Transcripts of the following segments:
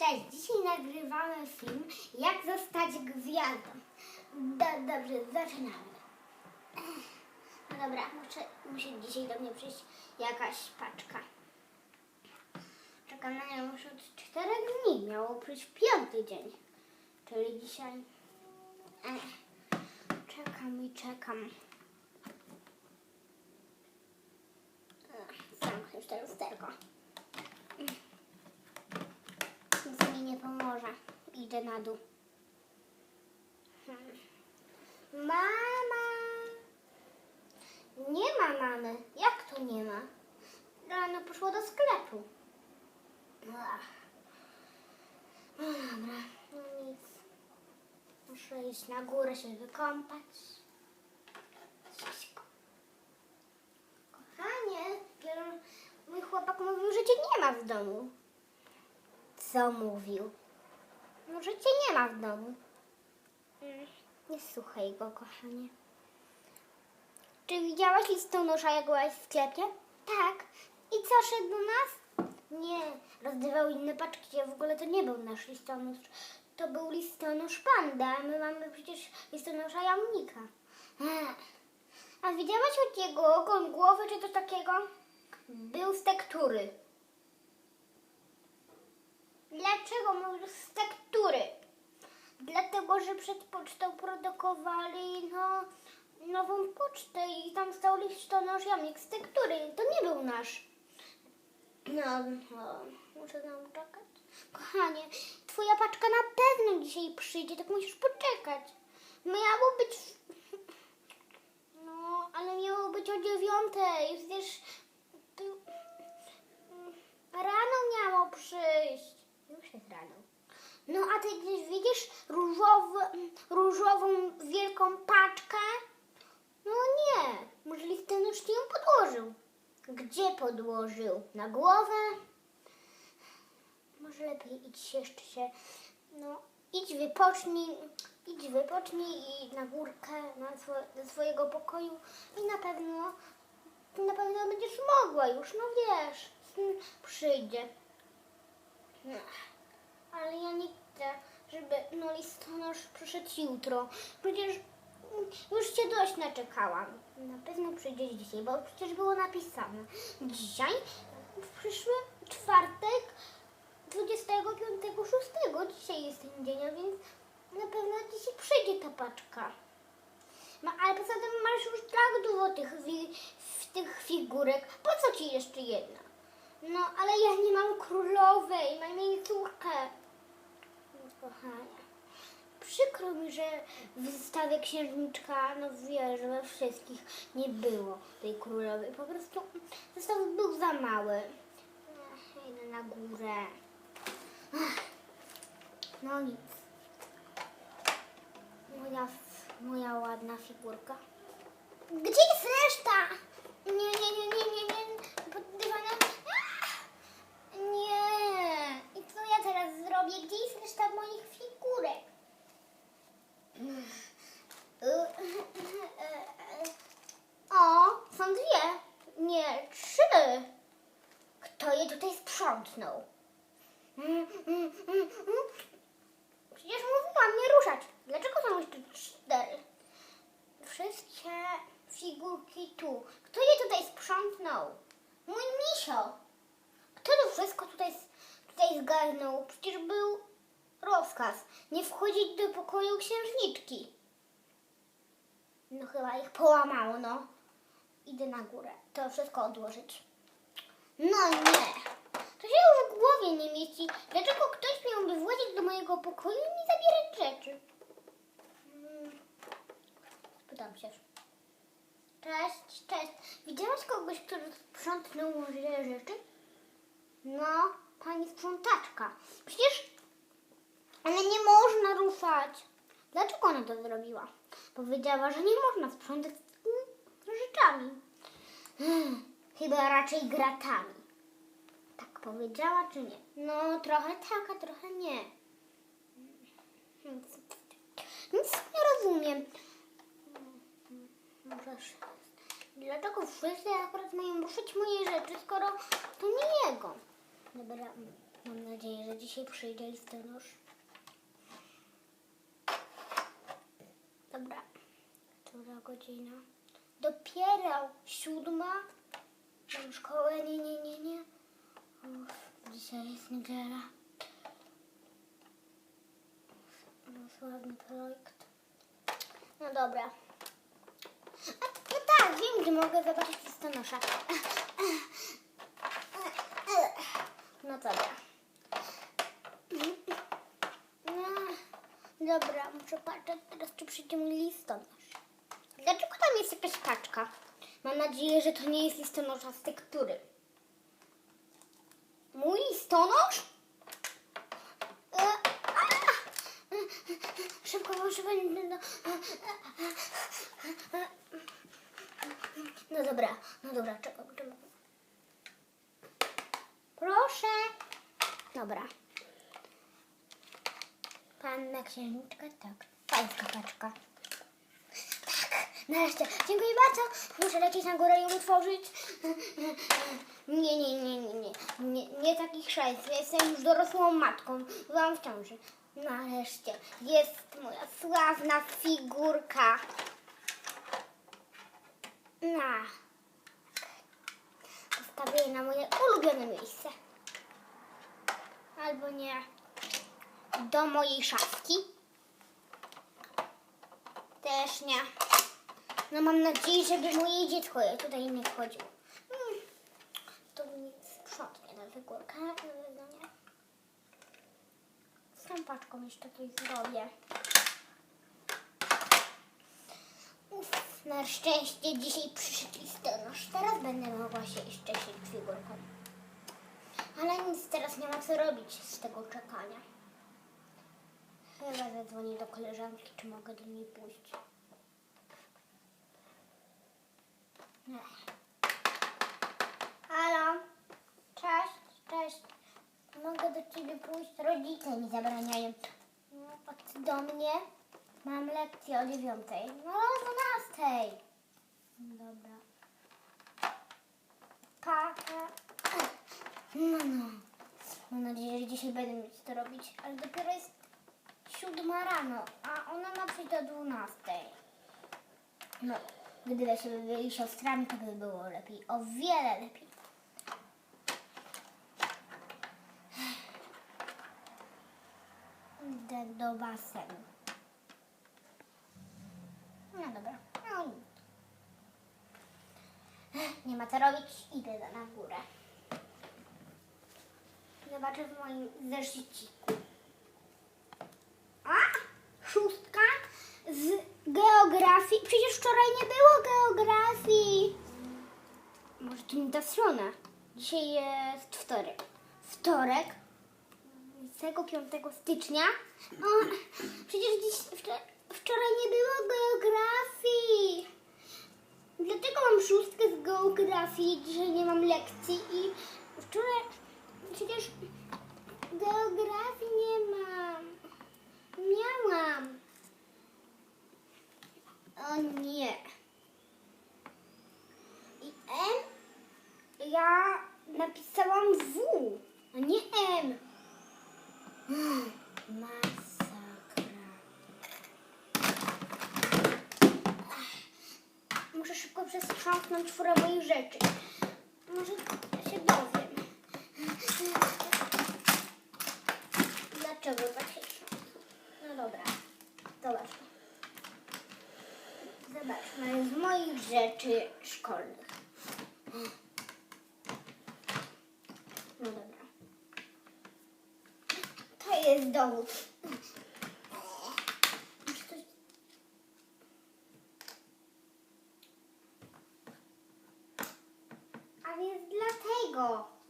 Cześć, dzisiaj nagrywamy film Jak zostać gwiazdą. Do, dobrze, zaczynamy. No dobra, muszę, musi dzisiaj do mnie przyjść jakaś paczka. Czekam na nią już od czterech dni. Miało przyjść piąty dzień. Czyli dzisiaj. Ech, czekam i czekam. Ech, Zamknę już to lusterko. Nic mi nie pomoże. Idę na dół. Mama! Nie ma mamy. Jak to nie ma? Rano poszło do sklepu. Ach. No dobra, no nic. Muszę iść na górę się wykąpać. Kochanie, mój chłopak mówił, że cię nie ma w domu. Co mówił? No, że cię nie ma w domu. Nie słuchaj go, kochanie. Czy widziałaś listonosza, jak byłaś w sklepie? Tak. I co, szedł do nas? Nie, rozdawał inne paczki, a w ogóle to nie był nasz listonosz. To był listonosz panda, a my mamy przecież listonosza jamnika. A widziałaś od jego ogon głowy, czy to takiego? Był z tektury. Dlaczego mówisz z tektury? Dlatego, że przed pocztą produkowali no, nową pocztę i tam stał listonosz jamnik z tektury. To nie był nasz. No, no, muszę tam czekać. Kochanie, twoja paczka na pewno dzisiaj przyjdzie, tak musisz poczekać. Miało być... No, ale miało być o dziewiątej, ty- Rano miało przyjść. Już jest rano. No a ty gdzieś widzisz różowy, różową wielką paczkę? No nie, może listonosz ci ją podłożył. Gdzie podłożył? Na głowę? Może lepiej idź jeszcze się, no idź wypocznij, idź wypocznij i na górkę na swo, do swojego pokoju i na pewno, na pewno będziesz mogła już, no wiesz, przyjdzie. Ech, Ale ja nie chcę, żeby no listonosz przyszedł jutro. Przecież już się dość naczekałam. Na pewno przyjdzie dzisiaj, bo przecież było napisane. Dzisiaj, w przyszły czwartek, 25.06. Dzisiaj jest ten dzień, a więc na pewno dzisiaj przyjdzie ta paczka. No, ale poza tym masz już tak dużo tych, w tych figurek. Po co ci jeszcze jedna? No, ale ja nie mam królowej, mam jej córkę. No, Kochania, przykro mi, że w wystawie księżniczka, no wiesz, we wszystkich nie było tej królowej. Po prostu zestaw był za mały. Ech, Idę na górę. Ach, No nic. Moja, moja ładna figurka. Gdzie jest reszta? Nie, nie, nie, nie, nie, nie. Pod dywanem. Ah! Nie. I co ja teraz zrobię? Gdzie jest reszta moich figurek? O, są dwie. Nie, trzy. Kto je tutaj sprzątnął? Przecież mówiłam nie ruszać. Dlaczego są jeszcze cztery? Wszystkie figurki tu. Kto je tutaj sprzątnął? Mój misio. Kto to wszystko tutaj, tutaj zgarnął? Przecież był rozkaz. Nie wchodzić do pokoju księżniczki. No chyba ich połamało, no. Idę na górę. To wszystko odłożyć. No nie. To się już w głowie nie mieści. Dlaczego ktoś miałby włazić do mojego pokoju i mi zabierać rzeczy? Hmm. Pytam się. Cześć, cześć. Widziałaś kogoś, kto sprzątnął moje rzeczy? No, pani sprzątaczka. Przecież ale nie można ruszać. To zrobiła? Powiedziała, że nie można sprzątać rzeczami. Chyba raczej gratami. Tak powiedziała, czy nie? No, trochę tak, a trochę nie. Nic, nie rozumiem. Dlaczego wszyscy akurat mają ruszyć moje rzeczy, skoro to nie jego? Dobra. Mam nadzieję, że dzisiaj przyjdzie listonosz. Dobra. Która godzina? Dopiero siódma. Mam szkołę. Nie, nie, nie, nie. Uff, dzisiaj jest niedziela. No, sławny projekt. No dobra. No tak, wiem, gdzie mogę zobaczyć listonosza. No dobra. No, dobra, muszę patrzeć teraz, czy mój listonosz. Dlaczego tam jest jakaś paczka? Mam nadzieję, że to nie jest listonosza z tektury. Mój listonosz? E, a! Szybko muszę no, no dobra, no dobra, czekam. Proszę. Dobra. Panna księżniczka, tak. Pańska paczka. Tak, nareszcie. Dziękuję bardzo. Muszę lecieć na górę i ją otworzyć. Nie, nie, nie, nie, nie. Nie, nie takich szajs. Ja jestem już dorosłą matką. Byłam w ciąży. Nareszcie. Jest moja sławna figurka. Na. Postawię na moje ulubione miejsce. Albo nie. Do mojej szafki. Też nie. No mam nadzieję, żeby moje dziecko je tutaj nie wchodziło. Hmm. To mi sprzątnie na figurkę. Na pewno nie. Z jeszcze coś zrobię. Uff, na szczęście dzisiaj przyszedł listonosz. Teraz będę mogła się jeszcze się figurką. Ale nic teraz nie ma co robić z tego czekania. Chyba zadzwonię do koleżanki, czy mogę do niej pójść. Ech. Halo? Cześć, cześć. Mogę do ciebie pójść? Rodzice mi zabraniają. No, ty do mnie? Mam lekcję o dziewiątej. No, o dwunastej. Dobra. Pa, pa. No, no. Mam nadzieję, że dzisiaj będę mieć to robić, ale dopiero jest siódma rano, a ona ma przyjść do dwunastej. No, gdyby się byli siostrami, to by było lepiej. O wiele lepiej. Idę do basenu. No dobra. No Nie ma co robić, idę na górę. Zobaczę w moim zeszyciku. Szóstka z geografii. Przecież wczoraj nie było geografii. Może to nie ta strona. Dzisiaj jest wtorek. Wtorek 25 stycznia. Przecież dziś, wczoraj, wczoraj nie było geografii. Dlatego mam szóstkę z geografii. Dzisiaj nie mam lekcji i wczoraj przecież geografii nie mam. Miałam. O nie. I M ja napisałam W, a nie M. Masakra. Muszę szybko przesprzątnąć czwórę moich rzeczy. Może się dowiem. Dlaczego trząsł? No dobra. Zobaczmy. Zobaczmy z moich rzeczy szkolnych. No dobra. To jest dowód. Muszę coś... A więc dlatego.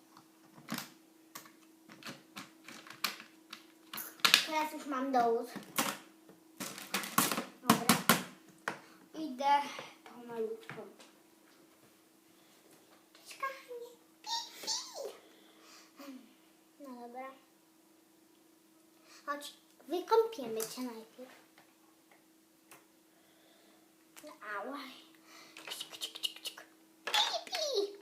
Dowód. Dobra. Idę pomalutką. Pi, pi. No dobra. Chodź, wykąpiemy cię najpierw. No, ała. Pi, pi.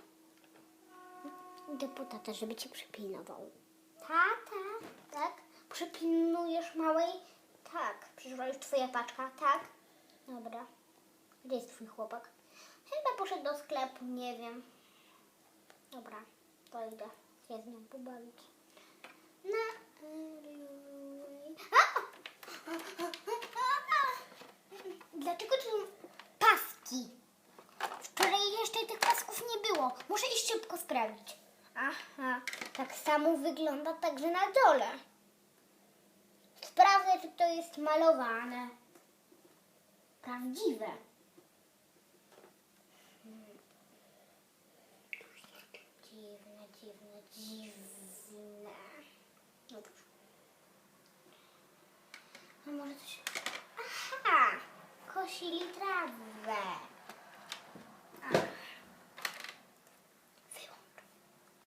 Deputata, żeby cię przypilnował. Tata, tak? Przypilnujesz małej? Tak. Przyszła już twoja paczka? Tak. Dobra. Gdzie jest twój chłopak? Chyba poszedł do sklepu, nie wiem. Dobra, to idę się z nią pobawić. Na... Dlaczego tu paski? Wczoraj jeszcze tych pasków nie było. Muszę iść szybko sprawdzić. Aha, tak samo wygląda także na dole. Jest malowane. Prawdziwe. Dziwne, dziwne, dziwne. Dobrze. A może coś... Aha! Kosili trawę.